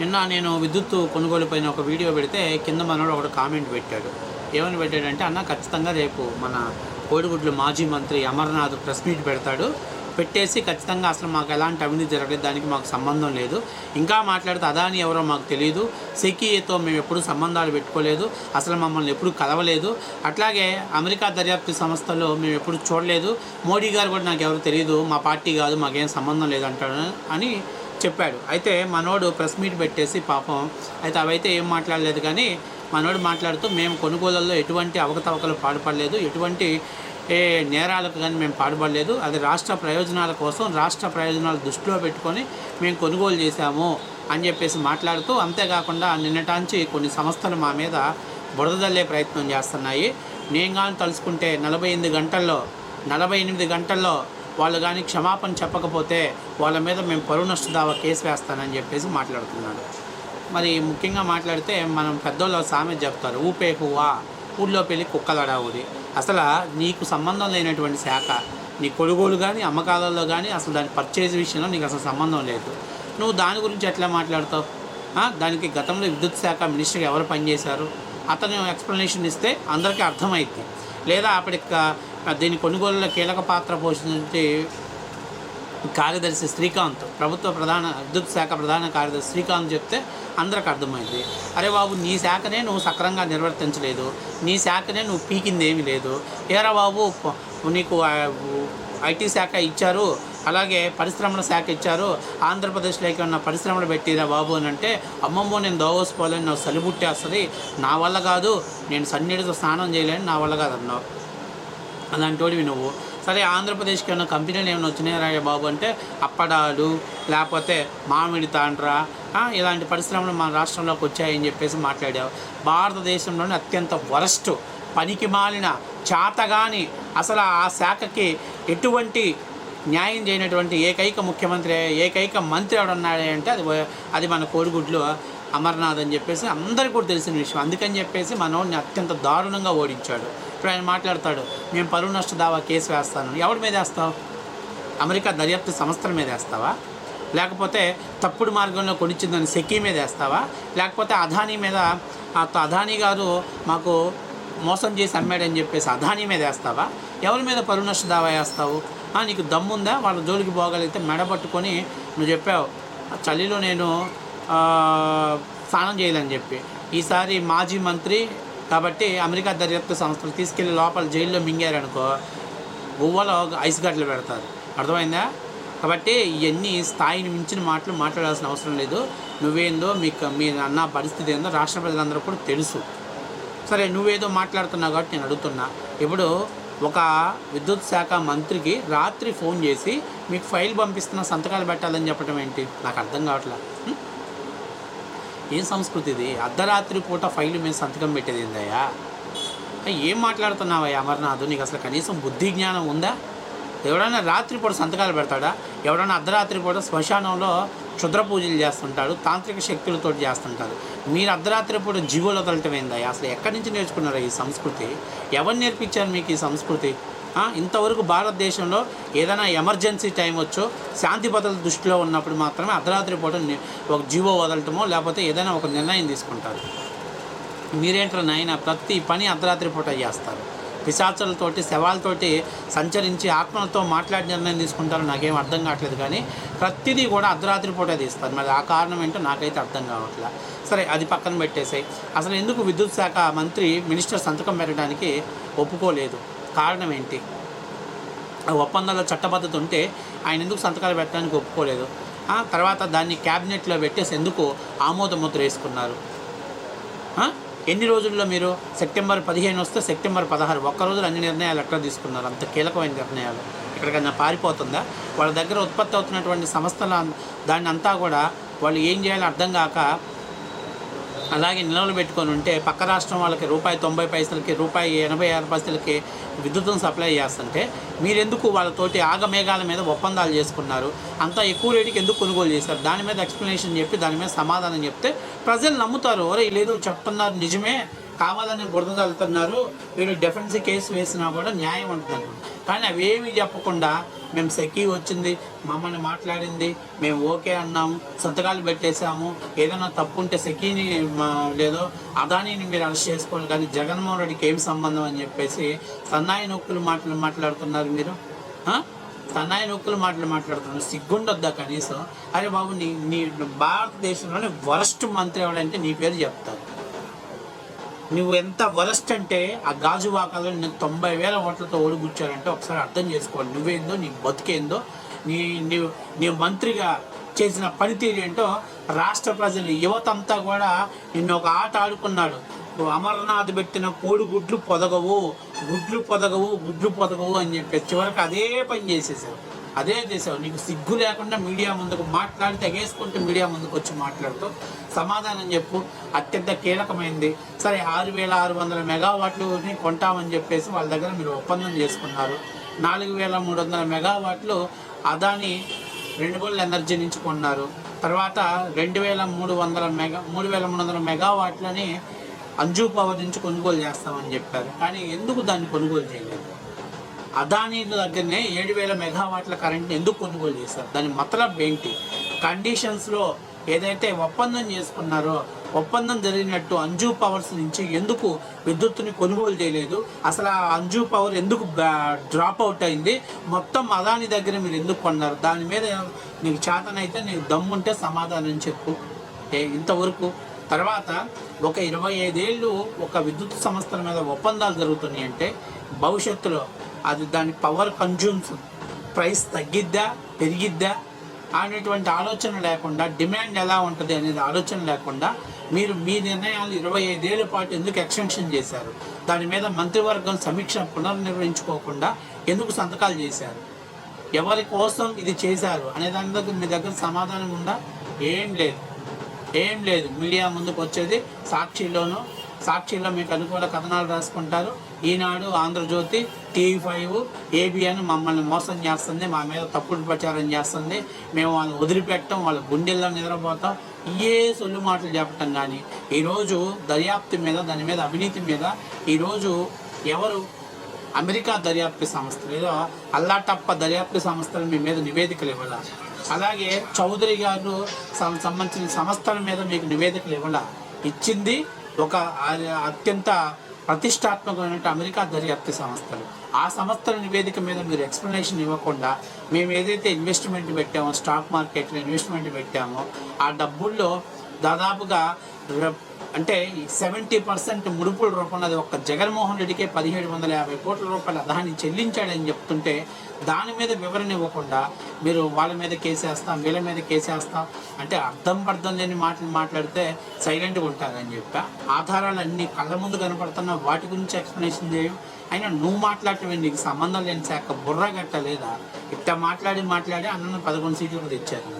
నిన్న నేను విద్యుత్ కొనుగోలు పైన ఒక వీడియో పెడితే కింద మనోడు ఒకటి కామెంట్ పెట్టాడు. ఏమని పెట్టాడంటే అన్న ఖచ్చితంగా రేపు మన కోడిగుడ్లు మాజీ మంత్రి అమర్నాథ్ ప్రెస్ మీట్ పెడతాడు. పెట్టేసి ఖచ్చితంగా అసలు మాకు ఎలాంటి అవినీతి జరగలేదు దానికి మాకు సంబంధం లేదు. ఇంకా మాట్లాడితే అదాని ఎవరో మాకు తెలియదు సెకీతో మేము ఎప్పుడు సంబంధాలు పెట్టుకోలేదు. అసలు మమ్మల్ని ఎప్పుడు కలవలేదు. అట్లాగే అమెరికా దర్యాప్తు సంస్థలో మేము ఎప్పుడు చూడలేదు. మోడీ గారు కూడా నాకు ఎవరు తెలియదు మా పార్టీ కాదు మాకేం సంబంధం లేదు అంటాడు అని చెప్పాడు. అయితే మనోడు ప్రెస్ మీట్ పెట్టేసి పాపం అయితే అవైతే ఏం మాట్లాడలేదు కానీ మనోడు మాట్లాడుతూ మేము కొనుగోలుల్లో ఎటువంటి అవకతవకలు పాడుపడలేదు ఎటువంటి ఏ నేరాలకు కానీ మేము పాడుపడలేదు అది రాష్ట్ర ప్రయోజనాల కోసం రాష్ట్ర ప్రయోజనాలు దృష్టిలో పెట్టుకొని మేము కొనుగోలు చేశాము అని చెప్పేసి మాట్లాడుతూ అంతేకాకుండా నిన్నటాంచి కొన్ని సంస్థలు మా మీద బురదల్లే ప్రయత్నం చేస్తున్నాయి. నేను కానీ తలుసుకుంటే నలభై ఎనిమిది గంటల్లో నలభై ఎనిమిది గంటల్లో వాళ్ళు కానీ క్షమాపణ చెప్పకపోతే వాళ్ళ మీద మేము పరువు నష్ట దావా కేసు వేస్తానని చెప్పేసి మాట్లాడుతున్నాడు. మరి ముఖ్యంగా మాట్లాడితే మనం పెద్దోళ్ళు సామెత చెప్తారు ఊపే ఊళ్ళో పెళ్ళి కుక్కలడావుది అసలు నీకు సంబంధం లేనటువంటి శాఖ నీ కొనుగోలు కానీ అమ్మకాలలో కానీ అసలు దాని పర్చేజ్ విషయంలో నీకు అసలు సంబంధం లేదు. నువ్వు దాని గురించి ఎట్లా మాట్లాడతావు? దానికి గతంలో విద్యుత్ శాఖ మినిస్టర్ ఎవరు పనిచేశారు? అతను ఎక్స్ప్లెనేషన్ ఇస్తే అందరికీ అర్థమైంది లేదా అప్పటికి దీని కొనుగోలులో కీలక పాత్ర పోషించే కార్యదర్శి శ్రీకాంత్. ప్రభుత్వ ప్రధాన విద్యుత్ శాఖ ప్రధాన కార్యదర్శి శ్రీకాంత్ చెప్తే అందరికి అర్థమైంది. అరే బాబు నీ శాఖనే నువ్వు సక్రంగా నిర్వర్తించలేదు. నీ శాఖనే నువ్వు పీకింది ఏమీ లేదు. ఏరా బాబు నీకు ఐటీ శాఖ ఇచ్చారు అలాగే పరిశ్రమల శాఖ ఇచ్చారు ఆంధ్రప్రదేశ్లోకి ఉన్న పరిశ్రమలు పెట్టిరా బాబు అని అంటే అమ్మమ్మో నేను దోవసిపోలేను నాకు సలిబుట్టేస్తుంది. నా వల్ల కాదు నేను సన్నిడితో స్నానం చేయలేని నా వల్ల కాదు అన్నావు అలాంటివాడివి నువ్వు. సరే ఆంధ్రప్రదేశ్కి ఏమైనా కంపెనీలు ఏమైనా వచ్చినాయా బాబు అంటే అప్పడాలు లేకపోతే మామిడి తాండ్రా ఇలాంటి పరిశ్రమలు మన రాష్ట్రంలోకి వచ్చాయని చెప్పేసి మాట్లాడావు. భారతదేశంలోని అత్యంత వరస్ట్ పనికి మాలిన చాతగాని అసలు ఆ శాఖకి ఎటువంటి న్యాయం చేయనటువంటి ఏకైక ముఖ్యమంత్రి ఏకైక మంత్రి ఎవడున్నాడే అంటే అది అది మన కోడిగుడ్లు. అమర్నాథ్ అని చెప్పేసి అందరికీ కూడా తెలిసిన విషయం. అందుకని చెప్పేసి మనోడిని అత్యంత దారుణంగా ఓడించాడు. ఇప్పుడు ఆయన మాట్లాడతాడు మేము పరువు నష్ట దావా కేసు వేస్తాను. ఎవరి మీద వేస్తావు? అమెరికా దర్యాప్తు సంస్థల మీద వేస్తావా? లేకపోతే తప్పుడు మార్గంలో కొనిచ్చిందని సెకీ మీద వేస్తావా? లేకపోతే అదానీ మీద ఆ అదానీ గారు మాకు మోసం చేసి అమ్మాడని చెప్పేసి అదానీ మీద వేస్తావా? ఎవరి మీద పరువు నష్ట దావా వేస్తావు? ఆ, నీకు దమ్ముందా? వాళ్ళ జోలికి పోగలిగితే మెడ పట్టుకొని నువ్వు చెప్పావు "ఆ చలిలో నేను స్నానం చేయాలని చెప్పి. ఈసారి మాజీ మంత్రి కాబట్టి అమెరికా దర్యాప్తు సంస్థలు తీసుకెళ్ళి లోపల జైల్లో మింగారనుకో గువ్వలో ఐస్ గడ్డలు పెడతారు. అర్థమైందా? కాబట్టి ఇవన్నీ స్థాయిని మించిన మాటలు మాట్లాడాల్సిన అవసరం లేదు. నువ్వేందో మీకు మీ అన్న పరిస్థితి ఏందో రాష్ట్ర ప్రజలందరూ కూడా తెలుసు. సరే నువ్వేదో మాట్లాడుతున్నావు కాబట్టి నేను అడుగుతున్నా. ఇప్పుడు ఒక విద్యుత్ శాఖ మంత్రికి రాత్రి ఫోన్ చేసి మీకు ఫైల్ పంపిస్తున్న సంతకాలు పెట్టాలని చెప్పడం ఏంటి? నాకు అర్థం కావట్లేదు ఏం సంస్కృతి ఇది? అర్ధరాత్రి పూట ఫైల్ మేము సంతకం పెట్టేది ఏందయ్యా? ఏం మాట్లాడుతున్నావయ్యా అమర్నాథ్? నీకు అసలు కనీసం బుద్ధి జ్ఞానం ఉందా? ఎవడైనా రాత్రిపూట సంతకాలు పెడతాడా? ఎవడైనా అర్ధరాత్రి పూట శ్మశానంలో క్షుద్ర పూజలు చేస్తుంటాడు తాంత్రిక శక్తులతో చేస్తుంటారు మీరు అర్ధరాత్రి పూట జీవులు వదలటం అసలు ఎక్కడి నుంచి నేర్చుకున్నారా ఈ సంస్కృతి? ఎవరు నేర్పించారు మీకు ఈ సంస్కృతి? ఇంతవరకు భారతదేశంలో ఏదైనా ఎమర్జెన్సీ టైం వచ్చో శాంతి భద్రత దృష్టిలో ఉన్నప్పుడు మాత్రమే అర్ధరాత్రి పూట ఒక జీవో వదలటమో లేకపోతే ఏదైనా ఒక నిర్ణయం తీసుకుంటారు. మీరేంటారు నాయన ప్రతి పని అర్ధరాత్రి పూట చేస్తారు. పిశాచులతోటి శవాలతోటి సంచరించి ఆత్మలతో మాట్లాడి నిర్ణయం తీసుకుంటారో నాకేం అర్థం కావట్లేదు కానీ ప్రతిదీ కూడా అర్ధరాత్రి పూట తీస్తారు. మరి ఆ కారణం ఏంటో నాకైతే అర్థం కావట్లే. సరే అది పక్కన పెట్టేసాయి. అసలు ఎందుకు విద్యుత్ శాఖ మంత్రి మినిస్టర్ సంతకం పెట్టడానికి ఒప్పుకోలేదు? కారణం ఏంటి? ఒప్పందాల చట్టబద్ధత ఉంటే ఆయన ఎందుకు సంతకాలు పెట్టడానికి ఒప్పుకోలేదు? తర్వాత దాన్ని క్యాబినెట్లో పెట్టేసి ఎందుకు ఆమోదముద్ర వేసుకున్నారు? ఎన్ని రోజుల్లో మీరు సెప్టెంబర్ పదిహేను వస్తే సెప్టెంబర్ పదహారు? ఒక్క రోజులు అన్ని నిర్ణయాలు ఎక్కడ తీసుకున్నారు? అంత కీలకమైన నిర్ణయాలు. ఎక్కడికైనా పారిపోతుందా? వాళ్ళ దగ్గర ఉత్పత్తి అవుతున్నటువంటి సంస్థల దాన్ని అంతా కూడా వాళ్ళు ఏం చేయాలో అర్థం కాక అలాగే నిల్వలు పెట్టుకొని ఉంటే పక్క రాష్ట్రం వాళ్ళకి రూపాయి తొంభై పైసలకి రూపాయి ఎనభై ఆరు పైసలకి విద్యుత్తును సప్లై చేస్తుంటే మీరెందుకు వాళ్ళతోటి ఆగమేఘాల మీద ఒప్పందాలు చేసుకున్నారు? అంత ఎక్కువ రేటుకి ఎందుకు కొనుగోలు చేశారు? దాని మీద ఎక్స్ప్లెనేషన్ చెప్పి దాని మీద సమాధానం చెప్తే ప్రజలు నమ్ముతారు. ఒరే లేదు చెప్తున్నారు నిజమే. కావాలని బురద వీళ్ళు డిఫెన్స్ కేసు వేసినా కూడా న్యాయం ఉంటుంది కానీ అవేమీ చెప్పకుండా మేము సెకీ వచ్చింది మమ్మల్ని మాట్లాడింది మేము ఓకే అన్నాము సంతకాలు పెట్టేశాము ఏదైనా తప్పు ఉంటే సెకీని మా- లేదో అదానీని మీరు అరెస్ట్ చేసుకోవాలి కానీ జగన్మోహన్ రెడ్డికి ఏం సంబంధం అని చెప్పేసి సన్నాయి నొక్కులు మాటలు మాట్లాడుతున్నారు మీరు? సన్నాయి నొక్కులు మాటలు మాట్లాడుతున్నారు. సిగ్గుండొద్దా కనీసం? అరే బాబు నీ నీ భారతదేశంలోనే వరస్ట్ మంత్రి ఎవడంటే నీ పేరు చెప్తారు. నువ్వు ఎంత వరస్ట్ అంటే ఆ గాజువాకలో నేను తొంభై వేల ఓట్లతో ఓడిగుచ్చారంటే ఒకసారి అర్థం చేసుకోవాలి. నువ్వేందో నీ బతికేందో నీ నీ నీ మంత్రిగా చేసిన పనితీరు ఏంటో రాష్ట్ర ప్రజలు యువతంతా కూడా నిన్ను ఒక ఆట ఆడుకున్నాడు. అమర్నాథ్ పెట్టిన కోడి గుడ్లు పొదగవు గుడ్లు పొదగవు గుడ్లు పొదగవు అని చెప్పి చివరికి అదే పని చేసేసారు అదే చేసావు. నీకు సిగ్గు లేకుండా మీడియా ముందుకు మాట్లాడి తెగేసుకుంటూ మీడియా ముందుకు వచ్చి మాట్లాడుతూ సమాధానం చెప్పు. అత్యంత కీలకమైంది. సరే ఆరు వేల ఆరు వందల మెగావాట్లుని కొంటామని చెప్పేసి వాళ్ళ దగ్గర మీరు ఒప్పందం చేసుకున్నారు. నాలుగు వేల మూడు వందల మెగావాట్లు అదాని రెన్యూబుల్ ఎనర్జీ నుంచి కొన్నారు. తర్వాత రెండు వేల మూడు వందల మెగా మూడు వేల మూడు వందల మెగావాట్లని అంజూ పవర్ నుంచి కొనుగోలు చేస్తామని చెప్పారు. కానీ ఎందుకు దాన్ని కొనుగోలు చేయలేదు? అదానీ దగ్గరనే ఏడు వేల మెగావాట్ల కరెంట్ ఎందుకు కొనుగోలు చేశారు? దాని మతలబ్ ఏంటి? కండిషన్స్లో ఏదైతే ఒప్పందం చేసుకున్నారో ఒప్పందం జరిగినట్టు అంజూ పవర్స్ నుంచి ఎందుకు విద్యుత్తుని కొనుగోలు చేయలేదు? అసలు ఆ అంజూ పవర్ ఎందుకు డ్రాప్ అవుట్ అయింది? మొత్తం అదాని దగ్గర మీరు ఎందుకు కొన్నారు? దాని మీద నీకు చేతనైతే నీకు దమ్ముంటే సమాధానం చెప్పు. ఏ ఇంతవరకు? తర్వాత ఒక ఇరవై ఐదేళ్ళు ఒక విద్యుత్ సంస్థల మీద ఒప్పందాలు జరుగుతున్నాయి అంటే భవిష్యత్తులో అది దాని పవర్ కన్జ్యూమ్స్ ప్రైస్ తగ్గిద్దా పెరిగిద్దా అనేటువంటి ఆలోచన లేకుండా డిమాండ్ ఎలా ఉంటుంది అనేది ఆలోచన లేకుండా మీరు మీ నిర్ణయాలు ఇరవై ఐదేళ్ళ పాటు ఎందుకు ఎక్స్టెన్షన్ చేశారు? దాని మీద మంత్రివర్గం సమీక్ష పునర్నిర్వహించుకోకుండా ఎందుకు సంతకాలు చేశారు? ఎవరి కోసం ఇది చేశారు అనే దాని దగ్గర మీ దగ్గర సమాధానం ఉందా? ఏం లేదు. ఏం లేదు. మీడియా ముందుకు వచ్చేది సాక్షిలోనూ సాక్షిలో మీకు అనుకూల కథనాలు రాసుకుంటారు. Eenadu Andhra Jyothi TV five ABN మమ్మల్ని మోసం చేస్తుంది మా మీద తప్పుడు ప్రచారం చేస్తుంది. మేము వాళ్ళని వదిలిపెట్టం వాళ్ళ గుండెల్లో నిద్రపోతాం. ఏ సొల్లు మాటలు చెప్పటం కానీ ఈరోజు దర్యాప్తు మీద దాని మీద అవినీతి మీద ఈరోజు ఎవరు? అమెరికా దర్యాప్తు సంస్థ ఏదో అల్లాటప్ప దర్యాప్తు సంస్థలు మీ మీద నివేదికలు ఇవ్వాల? అలాగే చౌదరి గారు సంబంధించిన సంస్థల మీద మీకు నివేదికలు ఇవ్వాల? ఇచ్చింది ఒక అత్యంత ప్రతిష్టాత్మకమైన అమెరికా దర్యాప్తు సంస్థలు. ఆ సంస్థల నివేదిక మీద మీరు ఎక్స్ప్లెనేషన్ ఇవ్వకుండా మేము ఏదైతే ఇన్వెస్ట్మెంట్ పెట్టామో స్టాక్ మార్కెట్లో ఇన్వెస్ట్మెంట్ పెట్టామో ఆ డబ్బుల్లో దాదాపుగా అంటే సెవెంటీ పర్సెంట్ ముడుపుల రూపంలో అది ఒక్క జగన్మోహన్ రెడ్డికే పదిహేడు వందల యాభై కోట్ల రూపాయలు దాన్ని చెల్లించాడని చెప్తుంటే దాని మీద వివరణ ఇవ్వకుండా మీరు వాళ్ళ మీద కేసేస్తాం వీళ్ళ మీద కేసేస్తాం అంటే అర్థం పర్థం లేని మాటలు మాట్లాడితే సైలెంట్గా ఉంటారని చెప్పా. ఆధారాలు అన్నీ కళ్ళ ముందు కనపడుతున్న వాటి గురించి ఎక్స్ప్లెనేషన్ చేయవు అయినా నువ్వు మాట్లాడటమే నీకు సంబంధం లేని శాఖ బుర్ర గట్ట లేదా ఇట్లా మాట్లాడి మాట్లాడి అన్న పదకొండు సీట్లు తెచ్చారు